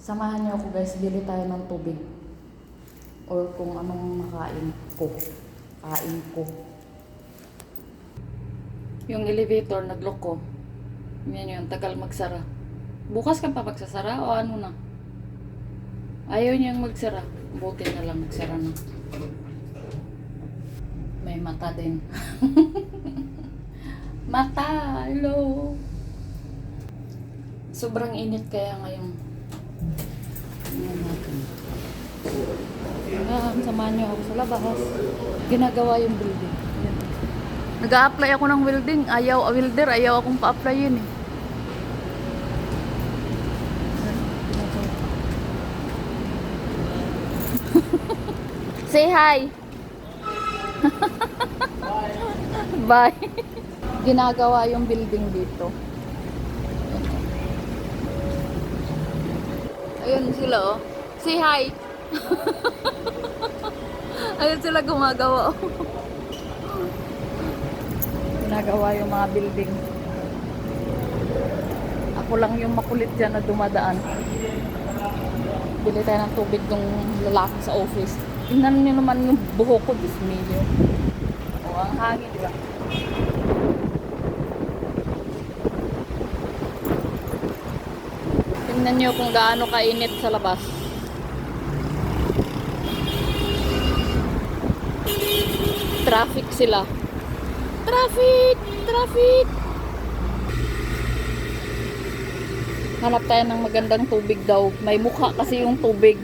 Samahan niyo ako guys, bili tayo ng tubig. Or kung anong makain ko. Kain ko. Yung elevator, nagloko. Yan yun, tagal magsara. Bukas ka pa magsasara o ano na? Ayaw niyang magsara. Buti na lang magsara na. May mata din. mata! Hello! Sobrang init kaya ngayon. Tingnan natin. Ayan, samahan niyo ako sa labas. Ginagawa yung building. Ayan. Nag-a-apply ako ng welding. Ayaw, ah, welder, ayaw akong pa-applyin eh. Ayan, ginagawa. Say hi! Bye! Ginagawa yung building dito. Ayun sila oh. Say hi! Ayun sila gumagawa oh. Ginagawa yung mga building. Ako lang yung makulit dyan na dumadaan. Bili tayo ng tubig ng lalaki sa office. Tingnan niyo naman yung buhok ko, dismilyo. O, ang hangin, di ba? Tingnan niyo kung gaano kainit sa labas. Traffic sila. Traffic! Traffic! Hanap tayo ng magandang tubig daw. May mukha kasi yung tubig.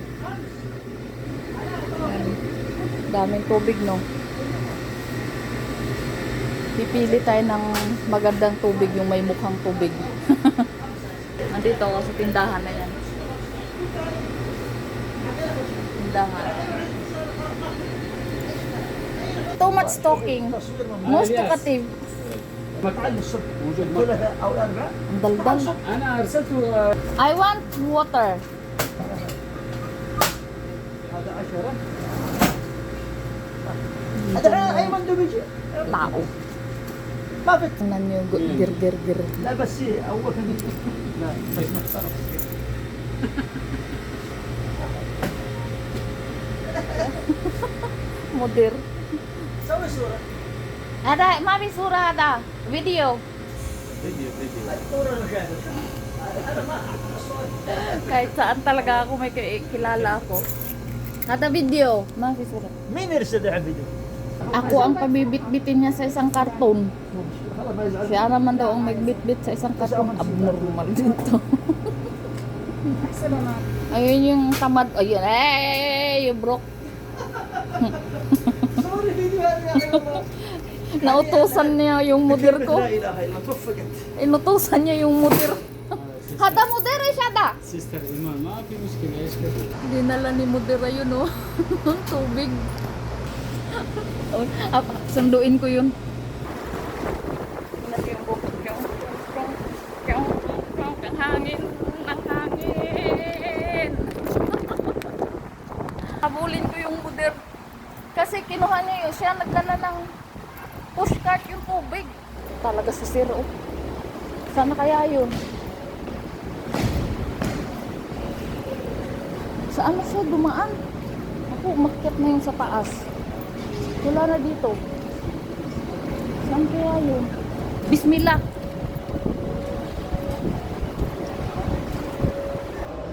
Ayan. Daming tubig, no? Pipili tayo ng magandang tubig, yung may mukhang tubig. Nandito ako sa tindahan na yan. Tindahan. Too much talking. Most talkative. Ang daldal. I want water. Ada Tao. Bakit? Tingnan niyo yung hmm. gir gir gir. Labas si awa ka nito. Mas masarap. Moder. Sa sura. Ada, mami sura ada. Video. Video, video. Ay, sura na ka. Ano Kahit saan talaga ako may kilala ako. Nata video. Mami sura. May nirsa da video. Ako ang pabibitbitin niya sa isang karton. Siya naman daw ang magbitbit sa isang karton. Abnormal din to. Ayun yung tamad. Ayun, eh, you broke. Nautusan niya yung mudir ko. Inutusan niya yung mudir. Ah, Hada mudir eh, shada. Sister, ima, maapi muskila. Dinala ni mudir yun, no? Oh. Tubig. Oh, sunduin ko yun. Ang hangin. Ang hangin. Habulin ko yung Mudir. Kasi kinuha niya yun. Siya nagdala ng pushcart yung tubig. Talaga sa zero. Sana kaya yun? Saan na siya dumaan? Ako, umakyat na yung sa taas. Wala na dito. Saan kaya yun? Bismillah!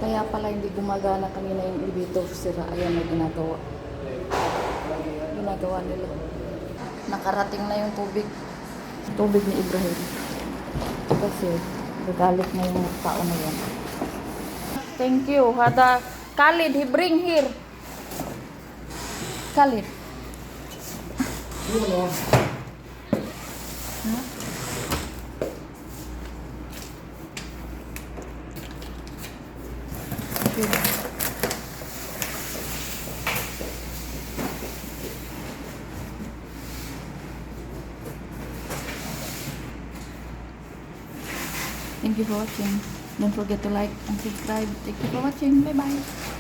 Kaya pala hindi gumagana kanina yung elevator sira. Ayan na ginagawa. Ginagawa nila. Nakarating na yung tubig. Tubig ni Ibrahim. Kasi gagalit na yung tao na yan. Thank you. Hada Khalid, he bring here. Khalid. Thank you for watching. Don't forget to like and subscribe. Thank you for watching. Bye bye.